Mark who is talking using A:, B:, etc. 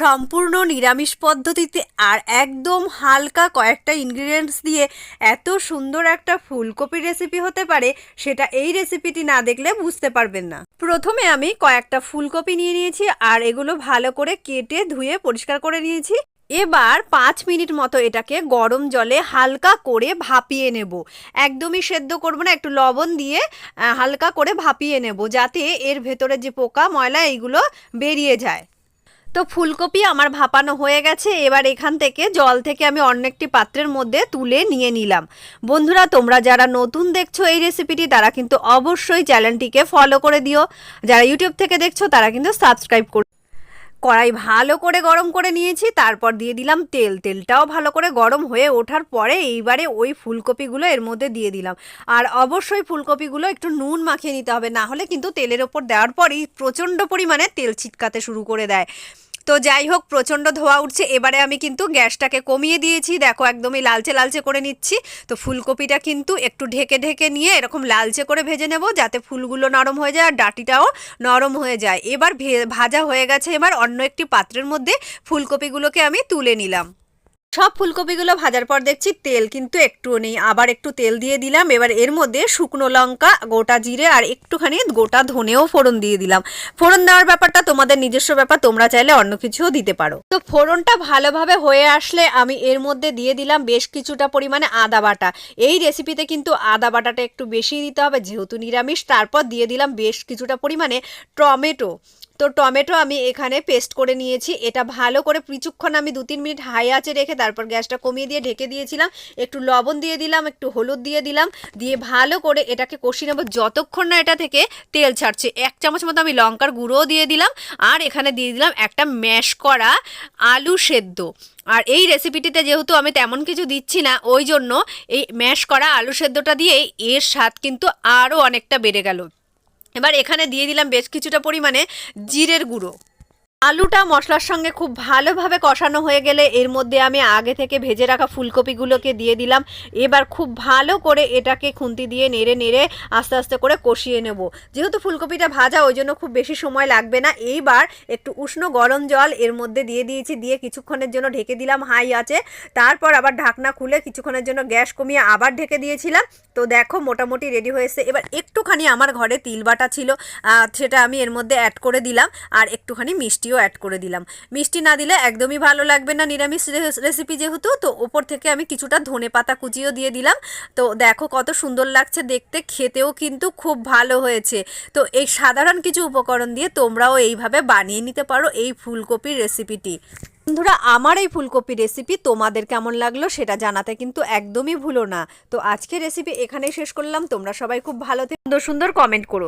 A: সম্পূর্ণ নিরামিষ পদ্ধতিতে আর একদম হালকা কয়েকটা ইনগ্রিডিয়েন্টস দিয়ে এত সুন্দর একটা ফুলকপি রেসিপি হতে পারে, সেটা এই রেসিপিটি না দেখলে বুঝতে পারবেন না। প্রথমে আমি কয়েকটা ফুলকপি নিয়ে নিয়েছি আর এগুলো ভালো করে কেটে ধুয়ে পরিষ্কার করে নিয়েছি। এবার পাঁচ মিনিট মতো এটাকে গরম জলে হালকা করে ভাপিয়ে নেব। একদমই সেদ্ধ করব না, একটু লবণ দিয়ে হালকা করে ভাপিয়ে নেব, যাতে এর ভেতরে যে পোকা ময়লা, এইগুলো বেরিয়ে যায়। তো ফুলকপি আমার ভাপানো হয়ে গেছে, এবার এখান থেকে জল থেকে আমি অন্য একটি পাত্রের মধ্যে তুলে নিয়ে নিলাম। বন্ধুরা, তোমরা যারা নতুন দেখছ এই রেসিপিটি, তারা কিন্তু অবশ্যই চ্যানেলটিকে ফলো করে দিও। যারা ইউটিউব থেকে দেখছ, তারা কিন্তু সাবস্ক্রাইব করো কড়াই ভালো করে গরম করে নিয়েছি, তারপর দিয়ে দিলাম তেল। তেলটাও ভালো করে গরম হয়ে ওঠার পরে এইবারে ওই ফুলকপিগুলো এর মধ্যে দিয়ে দিলাম। আর অবশ্যই ফুলকপিগুলো একটু নুন মাখিয়ে নিতে হবে, না হলে কিন্তু তেলের ওপর দেওয়ার পরই প্রচণ্ড পরিমাণে তেল ছিটকাতে শুরু করে দেয়। তো যাই হোক, প্রচণ্ড ধোয়া উঠছে। এবারে আমি কিন্তু গ্যাসটাকে কমিয়ে দিয়েছি। দেখো, একদমই লালচে লালচে করে নিচ্ছি। তো ফুলকপিটা কিন্তু একটু ঢেকে ঢেকে নিয়ে এরকম লালচে করে ভেজে নেব, যাতে ফুলগুলো নরম হয়ে যায় আর ডাটিটাও নরম হয়ে যায়। এবার ভাজা হয়ে গেছে এবার অন্য একটি পাত্রের মধ্যে ফুলকপিগুলোকে আমি তুলে নিলাম। সব ফুলকপিগুলো ভাজার পর দেখছি তেল কিন্তু একটুও নেই। আবার একটু তেল দিয়ে দিলাম। এবার এর মধ্যে শুকনো লঙ্কা, গোটা জিরে আর একটুখানি গোটা ধনেও ফোড়ন দিয়ে দিলাম। ফোড়ন দেওয়ার ব্যাপারটা তোমাদের নিজস্ব ব্যাপার, তোমরা চাইলে অন্য কিছুও দিতে পারো। তো ফোড়নটা ভালোভাবে হয়ে আসলে আমি এর মধ্যে দিয়ে দিলাম বেশ কিছুটা পরিমাণে আদা বাটা। এই রেসিপিতে কিন্তু আদা বাটাটা একটু বেশি দিতে হবে, যেহেতু নিরামিষ, তারপর দিয়ে দিলাম বেশ কিছুটা পরিমাণে টমেটো। তো টমেটো আমি এখানে পেস্ট করে নিয়েছি। এটা ভালো করে কিছুক্ষণ আমি দু তিন মিনিট হাই আঁচে রেখে তারপর গ্যাসটা কমিয়ে দিয়ে ঢেকে দিয়েছিলাম। একটু লবণ দিয়ে দিলাম, একটু হলুদ দিয়ে দিলাম। দিয়ে ভালো করে এটাকে কষিয়ে নেব যতক্ষণ না এটা থেকে তেল ছাড়ছে। এক চামচ মতো আমি লঙ্কার গুঁড়োও দিয়ে দিলাম আর এখানে দিয়ে দিলাম একটা ম্যাশ করা আলু সেদ্ধ। আর এই রেসিপিটিতে যেহেতু আমি তেমন কিছু দিচ্ছি না, ওই জন্য এই ম্যাশ করা আলু সেদ্ধটা দিয়ে এর স্বাদ কিন্তু আরও অনেকটা বেড়ে গেল। এবার এখানে দিয়ে দিলাম বেশ কিছুটা পরিমাণে জিরের গুঁড়ো। আলুটা মশলার সঙ্গে খুব ভালোভাবে কষানো হয়ে গেলে এর মধ্যে আমি আগে থেকে ভেজে রাখা ফুলকপিগুলোকে দিয়ে দিলাম। এবার খুব ভালো করে এটাকে খুন্তি দিয়ে নেড়ে নেড়ে আস্তে আস্তে করে কষিয়ে নেব। যেহেতু ফুলকপিটা ভাজা, ওই জন্য খুব বেশি সময় লাগবে না। এইবার একটু উষ্ণ গরম জল এর মধ্যে দিয়ে দিয়েছি। দিয়ে কিছুক্ষণের জন্য ঢেকে দিলাম, হাই আছে তারপর আবার ঢাকনা খুলে কিছুক্ষণের জন্য গ্যাস কমিয়ে আবার ঢেকে দিয়েছিলাম। তো দেখো, মোটামুটি রেডি হয়েছে। এবার একটুখানি আমার ঘরে তিল বাটা ছিল সেটা আমি এর মধ্যে অ্যাড করে দিলাম। আর একটুখানি মিষ্টিও অ্যাড করে দিলাম। মিষ্টি না দিলে একদমই ভালো লাগবে না। নিরামিষ রেসিপি যেহেতু, তো ওপর থেকে আমি কিছুটা ধনে পাতা কুচিও দিয়ে দিলাম। তো দেখো কত সুন্দর লাগছে দেখতে, খেতেও কিন্তু খুব ভালো হয়েছে। তো এই সাধারণ কিছু উপকরণ দিয়ে তোমরাও এইভাবে বানিয়ে নিতে পারো এই ফুলকপির রেসিপিটি বন্ধুরা, আমার এই ফুলকপি রেসিপি তোমাদের কেমন লাগল সেটা জানাতে কিন্তু একদমই ভুলো না। তো আজকে রেসিপি এখানেই শেষ করলাম। তোমরা সবাই খুব ভালো সুন্দর সুন্দর কমেন্ট করো।